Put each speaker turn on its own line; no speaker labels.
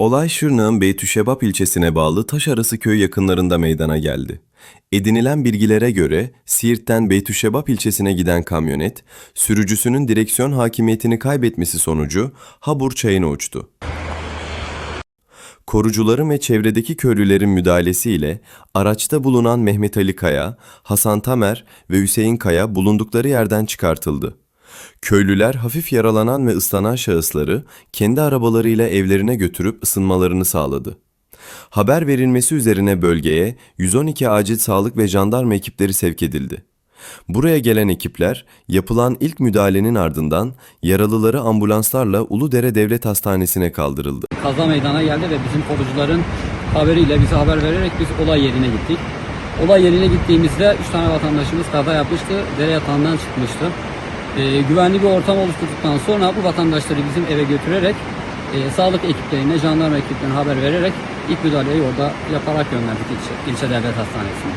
Olay Şırnak'ın Beytüşebap ilçesine bağlı Taşarası köy yakınlarında meydana geldi. Edinilen bilgilere göre Siirt'ten Beytüşebap ilçesine giden kamyonet, sürücüsünün direksiyon hakimiyetini kaybetmesi sonucu Habur çayına uçtu. Korucuların ve çevredeki köylülerin müdahalesiyle araçta bulunan Mehmet Ali Kaya, Hasan Tamer ve Hüseyin Kaya bulundukları yerden çıkartıldı. Köylüler hafif yaralanan ve ıslanan şahısları kendi arabalarıyla evlerine götürüp ısınmalarını sağladı. Haber verilmesi üzerine bölgeye 112 acil sağlık ve jandarma ekipleri sevk edildi. Buraya gelen ekipler yapılan ilk müdahalenin ardından yaralıları ambulanslarla Uludere Devlet Hastanesi'ne kaldırıldı.
kaza meydana geldi ve bizim korucuların haberiyle bize haber vererek biz olay yerine gittik. Olay yerine gittiğimizde 3 tane vatandaşımız kaza yapmıştı, dere yatağından çıkmıştı. Ee, güvenli bir ortam oluşturduktan sonra bu vatandaşları bizim eve götürerek e, sağlık ekiplerine, jandarma ekiplerine haber vererek ilk müdahaleyi orada yaparak gönderdik ilçe, ilçe devlet hastanesine.